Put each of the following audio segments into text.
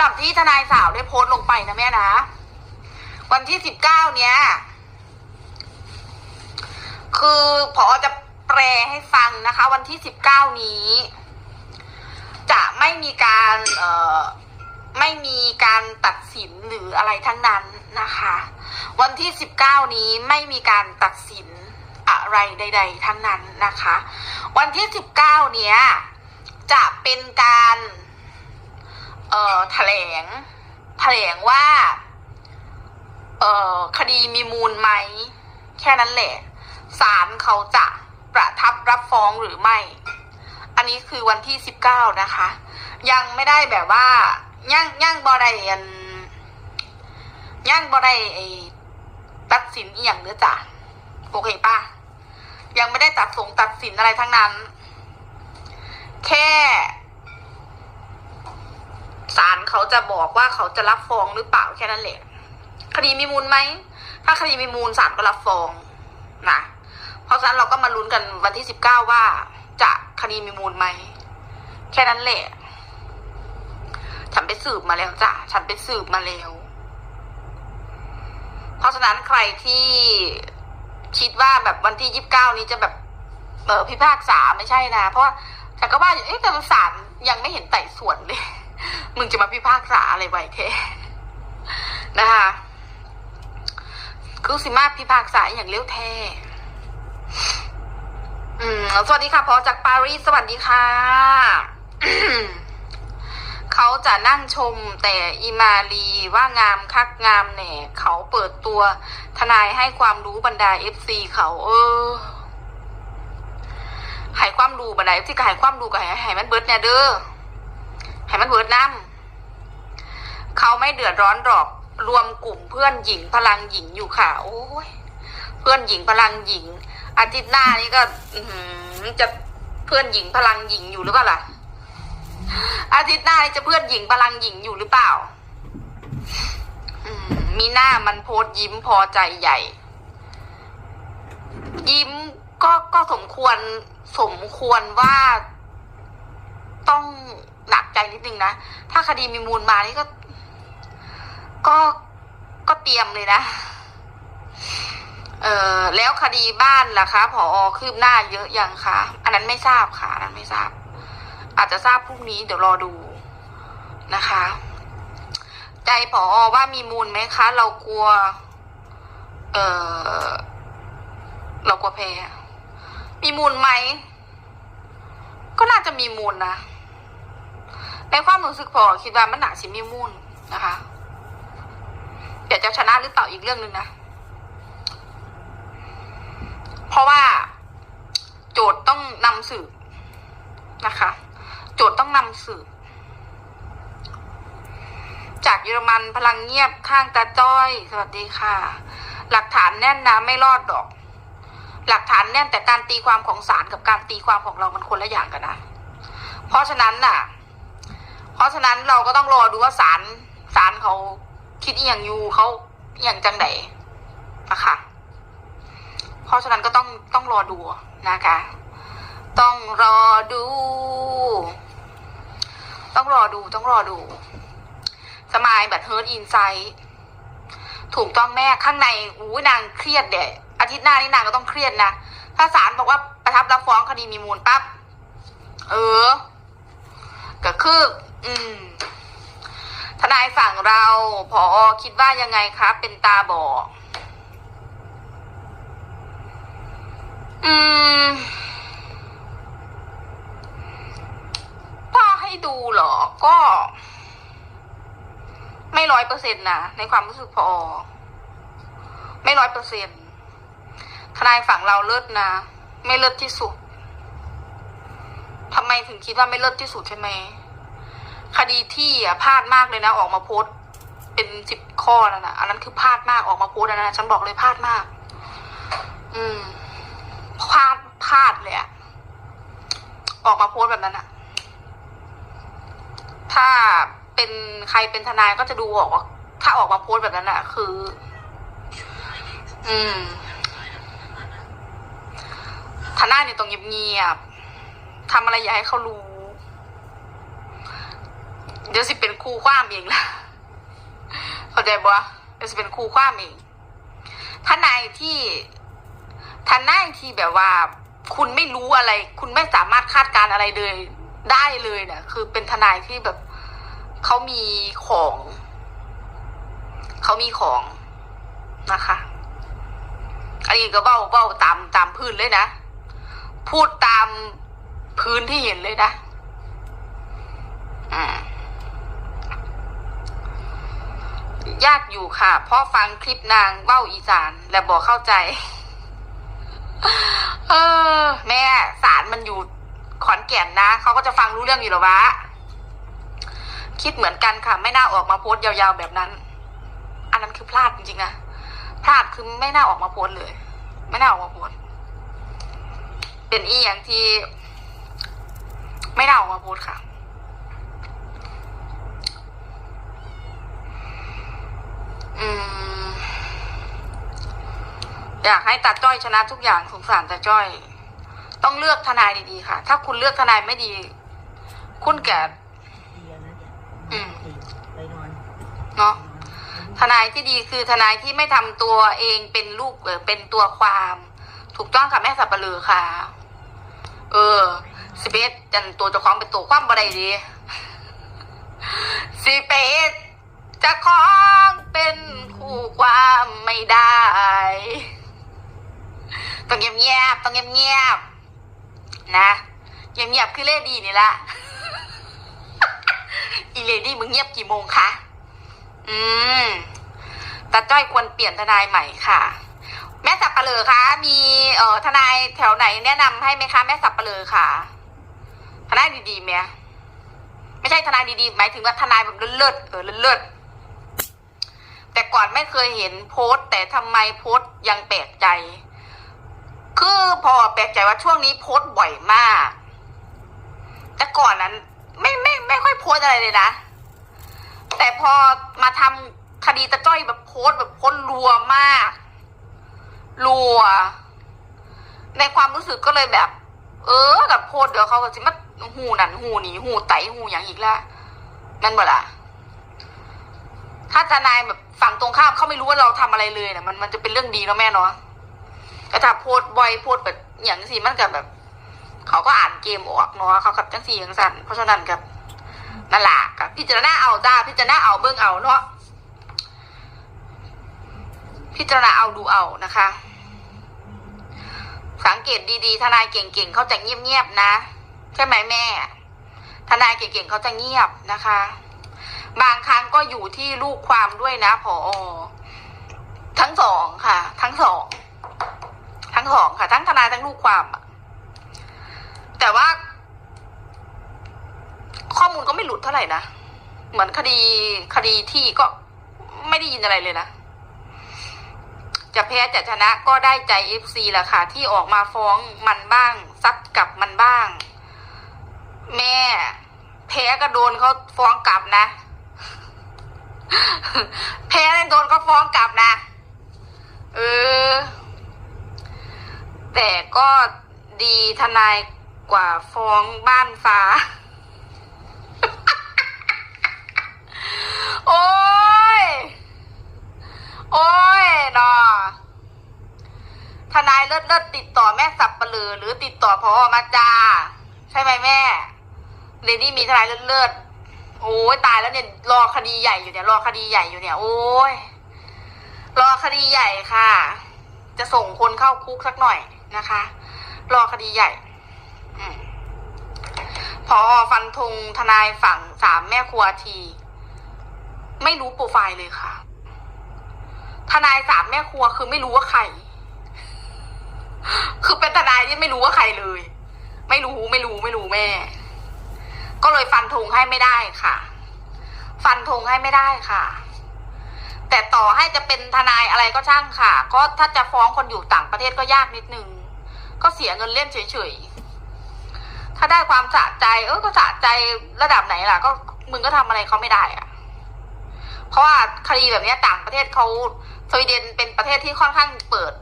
หรับที่ทนายสาวได้โพสต์ลงไปนะแม่นะ วันที่สิบเก้าเนี้ย คือพอจะแปลให้ฟังนะคะ วันที่สิบเก้านี้ จะไม่มีการเอ่อไม่มีการตัดสินหรืออะไรทั้งนั้นนะคะ วันที่สิบเก้านี้ไม่มีการตัดสินอะไรใด ๆ ทั้งนั้นนะคะ วันที่สิบเก้าเนี้ยจะเป็นการ เอ่อแถลงแถลงว่า เอ่อคดีมีมูลไหม แค่นั้นแหละศาลเขาจะประทับรับฟ้องหรือไม่ อันนี้คือวันที่สิบเก้านะคะ ยังไม่ได้แบบว่าย่างย่างบอได้อันย่างบอได้ไอตัดสินอีหยังเด้อจ้ะโอเคปะยังไม่ได้ตัดสงตัดสินอะไรทั้งนั้น แค่ เขาจะบอกว่าเขาจะรับฟ้องหรือเปล่าแค่นั้นแหละ คดีมีมูลไหม ถ้าคดีมีมูลศาลก็รับฟ้องนะเพราะฉะนั้นเราก็มาลุ้นกันวันที่สิบเก้าว่าจะคดีมีมูลไหม แค่นั้นแหละ ฉันไปสืบมาแล้วจ้ะ ฉันไปสืบมาแล้ว เพราะฉะนั้นใครที่คิดว่าแบบวันที่ยี่สิบเก้านี้จะแบบเออพิพากษาไม่ใช่นะ เพราะว่าฉันก็ว่าอยู่เอ๊ะแต่ศาลยังไม่เห็นไต่สวนเลย มึงจะมาพิพากษาอะไรไวแท้นะคะคือสิมาพิพากษาอย่างเลี้ยวแท้อืมสวัสดีค่ะพอจากปารีสสวัสดีค่ะเขาจะนั่งชมแต่อีมาลีว่างามคักงามแหน่เขาเปิดตัวทนายให้ความรู้บรรดาเอฟซีเขา เออให้ความรู้บรรดาเอฟซีก็ให้ความรู้ก็ให้ให้มันเบิดเนี่ยเด้อ ให้มันเบิร์ดน้ำเขาไม่เดือดร้อนหรอก รวมกลุ่มเพื่อนหญิงพลังหญิงอยู่ค่ะ โอ้ย เพื่อนหญิงพลังหญิง อาทิตย์หน้านี่ก็จะเพื่อนหญิงพลังหญิงอยู่หรือเปล่าล่ะ อาทิตย์หน้านี่จะเพื่อนหญิงพลังหญิงอยู่หรือเปล่ามมีหน้ามันโพสยิ้มพอใจใหญ่ ยิ้มก็ก็สมควรสมควรว่าต้อง หนักใจนิดนึงนะ ถ้าคดีมีมูลมานี่ก็ ก็ก็เตรียมเลยนะ เออแล้วคดีบ้านล่ะคะผอคืบหน้าเยอะยังคะอันนั้นไม่ทราบค่ะอันนั้นไม่ทราบ อาจจะทราบพรุ่งนี้เดี๋ยวรอดูนะคะ ใจผอว่ามีมูลไหมคะ เรากลัว เออเรากลัวแพ้มีมูลไหมก็น่าจะมีมูลนะ ในความรู้สึกผอคิดว่ามันหนาสิมีมูลนะคะเดี๋ยวจะชนะหรือเปล่าอีกเรื่องหนึ่งนะ เพราะว่าโจทย์ต้องนำสืบนะคะ โจทย์ต้องนำสืบจากเยอรมันพลังเงียบข้างตาจ้อย สวัสดีค่ะ หลักฐานแน่นนะไม่รอดดอก หลักฐานแน่นแต่การตีความของศาลกับการตีความของเรามันคนละอย่างกันนะ เพราะฉะนั้นน่ะ เพราะฉะนั้นเราก็ต้องรอดูว่าศาลศาลเขาคิดอย่างยูเขาอย่างจังไหนนะคะเพราะฉะนั้นก็ต้องต้องรอดูนะคะ ต้องรอดู ต้องรอดูต้องรอดู สมายแบบเฮิร์ตอินไซต์ถูกต้องแม่ข้างในอู้นางเครียดเดี๋ยอาทิตย์หน้านี่นางก็ต้องเครียดนะ ถ้าศาลบอกว่าประทับรับฟ้องคดีมีมูลปั๊บ เออ ก็คือ อืม ทนายฝั่งเราพอคิดว่ายังไงครับ เป็นตาบอดอืมถ้าให้ดูเหรอ ก็ ไม่ร้อยเปอร์เซ็นต์นะในความรู้สึกพอไม่ร้อยเปอร์เซ็นต์ทนายฝั่งเราเลิศนะ ไม่เลิศที่สุด ทำไมถึงคิดว่าไม่เลิศที่สุดใช่ไหมคดีที่อะพลาดมากเลยนะ ออกมาโพสต์เป็นสิบข้อนั่นนะอันนั้นคือพลาดมากออกมาโพสต์อันนั้นะฉันบอกเลยพลาดมาก อืมพลาดพลาดเลยอะออกมาโพสต์แบบนั้นอะถ้าเป็นใครเป็นทนายก็จะดูออกว่าถ้าออกมาโพสต์แบบนั้นอะคือ อืมทนายเนี่ยต้องเงียบ ทำอะไรอย่าให้เขารู้ เดี๋ยวสิเป็นครูความเองล่ะเข้าใจบ่เดี๋ยวสิเป็นครูความเองทนายที่ท่านายที่แบบว่า คุณไม่รู้อะไร คุณไม่สามารถคาดการณ์อะไรเลยได้เลยเนี่ยคือเป็นทนายที่แบบเขามีของเขามีของนะคะ อันนี้ก็เบ้าเบ้าตามตามพื้นเลยนะ พูดตาม พื้นที่เห็นเลยนะอืมยากอยู่ค่ะเพราะฟังคลิปนางเบ้าอีสานและบอกเข้าใจ เออ แม่สารมันอยู่ขอนแก่นนะเขาก็จะฟังรู้เรื่องอยู่หรอวะ คิดเหมือนกันค่ะ ไม่น่าออกมาโพสต์ยาวๆแบบนั้น อันนั้นคือพลาดจริงๆนะพลาดคือไม่น่าออกมาโพสต์เลย ไม่น่าออกมาโพสต์เป็นอีอย่างที่ ไม่น่าออกมาโพสต์ค่ะ อืม อยากให้ตาจ้อยชนะทุกอย่างสงสารตาจ้อย ต้องเลือกทนายดีๆค่ะ ถ้าคุณเลือกทนายไม่ดี คุณแก่ดีแล้วนะเนี่ยอืมไปนอนเนาะนอนทนายที่ดีคือทนายที่ไม่ทำตัวเองเป็นลูกเออเป็นตัวความ ถูกต้องค่ะแม่สับปะลือค่ะ เออสิเบสจันตัวเจ้าของเป็นตัวความบ่ได้ดีสิเบสเจะของเป็นคู่ความไม่ได้ ต้องเงียบๆต้องเงียบๆนะเงียบๆคือเลดี้นี่ละอีเลดี้มึงเงียบกี่โมงคะ อืมตาจ้อยควรเปลี่ยนทนายใหม่ค่ะ ม่สับปะเลอคะมีเอ่อทนายแถวไหนแนะนำให้ไหมคะ แม่สับปะเลอค่ะทนายดีๆไหมไม่ใช่ทนายดีๆหมายถึงว่าทนายแบบเลิศเออเลิศแต่ก่อนไม่เคยเห็นโพสต์ แต่ทำไมโพสต์ยังแปลกใจ คือพอแปลกใจว่าช่วงนี้โพสต์บ่อยมาก แต่ก่อนนั้น ไม่ไม่ไม่ค่อยโพสอะไรเลยนะแต่พอมาทำคดีตะจ้อยแบบโพสต์แบบโพสต์รัวมาก รัว ในความรู้สึกก็เลยแบบ เออกับโพสต์เดี๋ยวเขาก็สิมาหูนั่นหูนี่หูไตหูอย่างอีกแล้วนั่นบ่ล่ะถ้าทนายแบบฝั่งตรงข้ามเขาไม่รู้ว่าเราทำอะไรเลยนะมันมันจะเป็นเรื่องดีเนาะแม่เนาะแต่ถ้าโพสต์บ่อยโพสต์แบบอย่างสิมันกับแบบ เขาก็อ่านเกมออกเนาะเขากับจังสี่จังสันเพราะฉะนั้นกับนั่นแหละกับพิจารณาเอาจ้าพิจารณาเอาเบิ่งเอาเนาะพิจารณาเอาดูเอานะคะ สังเกตดีๆ ทนายเก่งๆเขาจะเงียบๆนะ ใช่ไหมแม่ ทนายเก่งๆเขาจะเงียบนะคะ บางครั้งก็อยู่ที่ลูกความด้วยนะพอทั้งสองค่ะ ทั้งสอง ทั้งสองค่ะ ทั้งทนายทั้งลูกความ แต่ว่า ข้อมูลก็ไม่หลุดเท่าไหร่นะ เหมือนคดีคดีที่ก็ไม่ได้ยินอะไรเลยนะ จะแพ้จะชนะก็ได้ใจเอฟซีแหละค่ะ ที่ออกมาฟ้องมันบ้างซัดกับมันบ้าง แม่ แพ้ก็โดนเขาฟ้องกลับนะ แพ้โดนเขาฟ้องกลับนะ เออ แต่ก็ดีทนายกว่าฟ้องบ้านฟ้า โอ้ย โอ้ยนอท นายเลิศเลิศติดต่อแม่สับปะเลือหรือติดต่อพอมาจาใช่ไหมแม่ เลดี้มีทนายเลิศเลิศโอ้ยตายแล้วเนี่ยรอคดีใหญ่อยู่เนี่ยรอคดีใหญ่อยู่เนี่ย โอ้ยรอคดีใหญ่ค่ะ จะส่งคนเข้าคุกสักหน่อยนะคะ รอคดีใหญ่อพอฟันธงทนายฝั่งสามแม่ครัวที ไม่รู้โปรไฟล์เลยค่ะ ทนายสามแม่ครัวคือไม่รู้ว่าใคร คือเป็นทนายที่ไม่รู้ว่าใครเลย ไม่รู้ไม่รู้ไม่รู้แม่ ก็เลยฟันธงให้ไม่ได้ค่ะ ฟันธงให้ไม่ได้ค่ะ แต่ต่อให้จะเป็นทนายอะไรก็ช่างค่ะ ก็ถ้าจะฟ้องคนอยู่ต่างประเทศก็ยากนิดนึง ก็เสียเงินเล่นเฉยๆ ถ้าได้ความสะใจ เออก็สะใจระดับไหนล่ะ ก็มึงก็ทำอะไรเขาไม่ได้อะเพราะว่าคดีแบบนี้ต่างประเทศเขาสวีเดนเป็นประเทศที่ค่อนข้างเปิด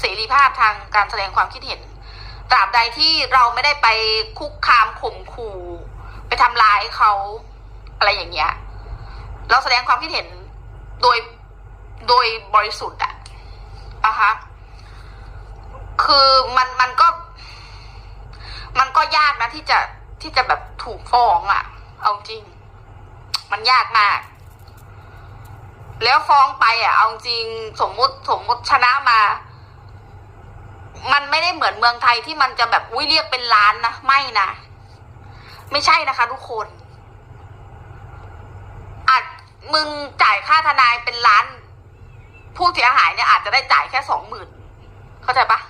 เสรีภาพทางการแสดงความคิดเห็น ตราบใดที่เราไม่ได้ไปคุกคามข่มขู่ไปทำร้ายเขาอะไรอย่างเงี้ย เราแสดงความคิดเห็นโดยโดยบริสุทธิ์อะนะคะคือมันมันก็ มันก็ยากนะที่จะที่จะแบบถูกฟ้องอะเอาจริง มันยากมาก แล้วฟ้องไปอะ เอาจริงสมมุติสมมุติชนะมา มันไม่ได้เหมือนเมืองไทยที่มันจะแบบอุ้ยเรียกเป็นล้านนะไม่นะไม่ใช่นะคะทุกคนอาจมึงจ่ายค่าทนายเป็นล้าน ผู้เสียหายเนี่ยอาจจะได้จ่ายแค่สองหมื่นเข้าใจปะ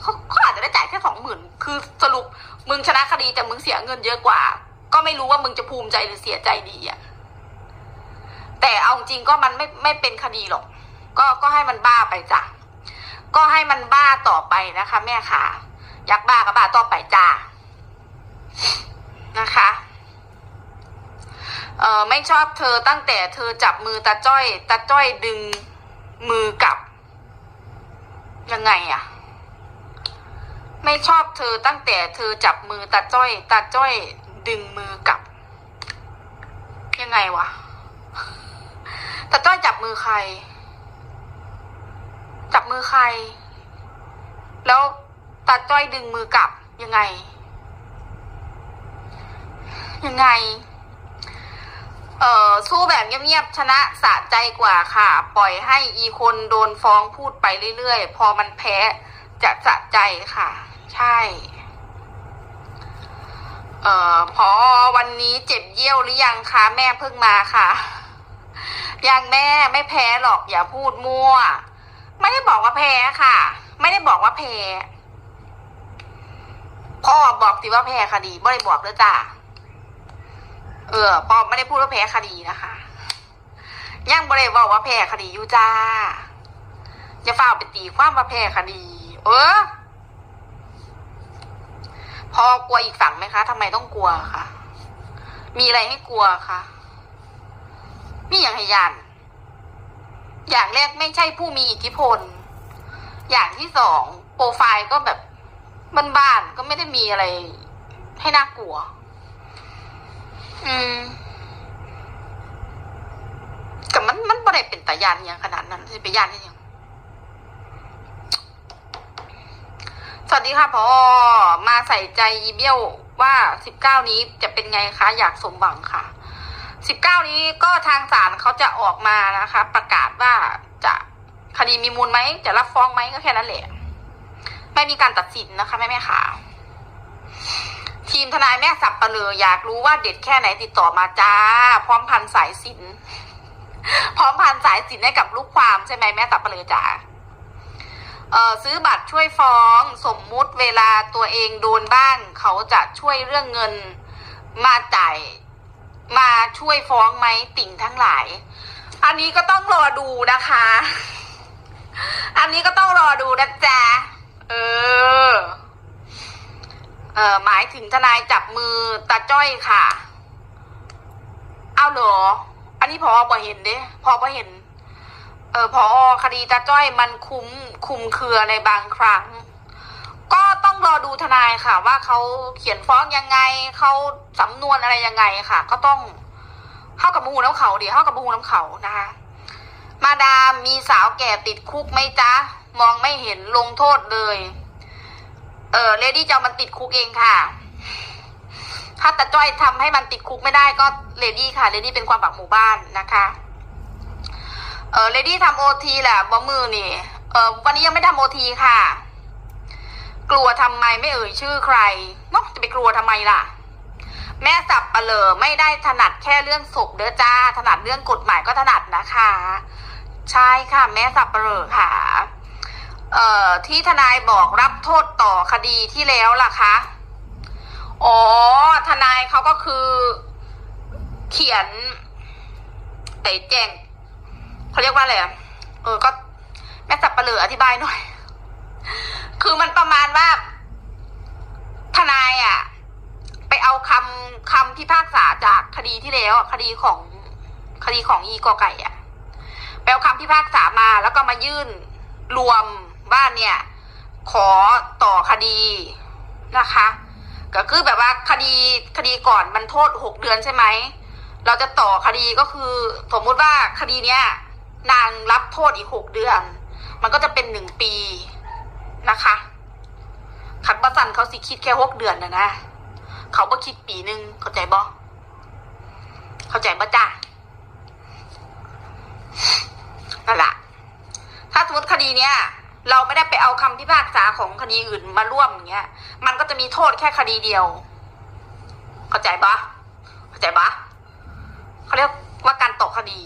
เขาเขาอาจจะได้จ่ายแค่สองหมื่นคือสรุปมึงชนะคดีแต่มึงเสียเงินเยอะกว่า ก็ไม่รู้ว่ามึงจะภูมิใจหรือเสียใจดีอะ แต่เอาจริงก็มันไม่ไม่เป็นคดีหรอก ก็ก็ให้มันบ้าไปจ้ะก็ให้มันบ้าต่อไปนะคะ แม่ค่ะ อยากบ้าก็บ้าต่อไปจ้านะคะเออไม่ชอบเธอตั้งแต่เธอจับมือตาจ้อยตาจ้อยดึงมือกลับ ยังไงอะไม่ชอบเธอตั้งแต่เธอจับมือตาจ้อยตาจ้อยดึงมือกลับ ยังไงวะ ตาจ้อยจับมือใคร จับมือใคร แล้วตาจ้อยดึงมือกลับยังไง ยังไง เอ่อสู้แบบเงียบๆชนะสะใจกว่าค่ะ ปล่อยให้อีคนโดนฟ้องพูดไปเรื่อยๆ พอมันแพ้จะสะใจค่ะ ใช่เอ่อพอวันนี้เจ็บเยี่ยวหรือยังคะ แม่เพิ่งมาค่ะ ยังแม่ไม่แพ้หรอกอย่าพูดมั่ว ไม่ได้บอกว่าแพ้ค่ะ ไม่ได้บอกว่าแพ้พ่อบอกสิว่าแพ้คดีไม่ได้บอกเลยจ้าเออพ่อไม่ได้พูดว่าแพ้คดีนะคะยังไม่ได้บอกว่าแพ้คดีอยู่จ้าอย่าฝ่าไปตีความว่าแพ้คดี เออพอกลัวอีกฝั่งไหมคะทำไมต้องกลัวคะมีอะไรให้กลัวคะ มีอย่างให้ยันอย่างแรกไม่ใช่ผู้มีอิทธิพล อย่างที่สองโปรไฟล์ก็แบบบ้านๆก็ไม่ได้มีอะไร ให้น่ากลัว อืมแต่มันมันไม่ได้เป็นตายานอย่างขนาดนั้นจะไปยานได้ยังสวัสดีค่ะพอมาใส่ใจอีเบี้ยวว่าสิบเก้านี้จะเป็นไงคะ อยากสมหวังค่ะ สิบเก้านี้ก็ทางศาลเขาจะออกมานะคะ ประกาศว่าจะคดีมีมูลไหมจะรับฟ้องไหมก็แค่นั้นแหละ ไม่มีการตัดสินนะคะแม่แม่ค่ะ ทีมทนายแม่สับปะเลออยากรู้ว่าเด็ดแค่ไหนติดต่อมาจ้า พร้อมพันสายสิน พร้อมพันสายสินให้กับลูกความใช่ไหมแม่สับปะเลอจ๋าเออซื้อบัตรช่วยฟ้องสมมุติเวลาตัวเองโดนบ้าง เขาจะช่วยเรื่องเงินมาจ่าย มาช่วยฟ้องไหมติ่งทั้งหลาย อันนี้ก็ต้องรอดูนะคะ อันนี้ก็ต้องรอดูนะจ๊ะ เออ เออหมายถึงทนายจับมือตาจ้อยค่ะ เอาเหรอ อันนี้พอพอเห็นเด้พอพอเห็น เออพอคดีตาจ้อยมันคุ้มคุมเครือในบางครั้ง ต้องรอดูทนายค่ะ ว่าเขาเขียนฟ้องยังไงเขาสำนวนอะไรยังไงค่ะ ก็ต้องเข้ากับมูน้ำเขาเดี๋ยวเข้ากับมูน้ำเขานะคะ มาดามมีสาวแก่ติดคุกไหมจ๊ะ มองไม่เห็นลงโทษเลย เออเลดี้จะเอามันติดคุกเองค่ะ ถ้าตาจ้อยทำให้มันติดคุกไม่ได้ก็เลดี้ค่ะเลดี้เป็นความหวังหมู่บ้านนะคะเออเลดี้ทำโอทีแหละบ่มือนี่ เออวันนี้ยังไม่ทำโอทีค่ะ กลัวทำไมไม่เอ่ยชื่อใครเนาะจะไปกลัวทำไมล่ะ แม่สับปเลอไม่ได้ถนัดแค่เรื่องศพเด้อจ้า ถนัดเรื่องกฎหมายก็ถนัดนะคะ ใช่ค่ะ แม่สับปเลอค่ะ เอ่อที่ทนายบอกรับโทษต่อคดีที่แล้วล่ะคะอ๋อทนายเขาก็คือ เขียนไอ้แจ้งเขาเรียกว่าอะไรอะเออก็แม่สับปะเลออธิบายหน่อย คือมันประมาณว่า ทนายอะไปเอาคำคำพิพากษาจากคดีที่แล้วคดีของคดีของอีกอไก่อะไปเอาคำพิพากษามา แล้วก็มายื่นรวมบ้านเนี่ย ขอต่อคดีนะคะ ก็คือแบบว่าคดีคดีก่อนมันโทษหกเดือนใช่ไหมเราจะต่อคดีก็คือ สมมุติว่าคดีเนี้ยนางรับโทษอีกหกเดือน มันก็จะเป็นหนึ่งปี นะคะขัดประสันเขาสิคิดแค่หกเดือนนะนะ เขาบ่คิดปีหนึ่งเข้าใจบ่เข้าใจบ่จ้านั่นแหละถ้าสมมติคดีเนี้ยเราไม่ได้ไปเอาคำพิพากษาของคดีอื่นมาร่วมอย่างเงี้ย มันก็จะมีโทษแค่คดีเดียว เข้าใจปะเข้าใจปะเขาเรียกว่าการต่อคดี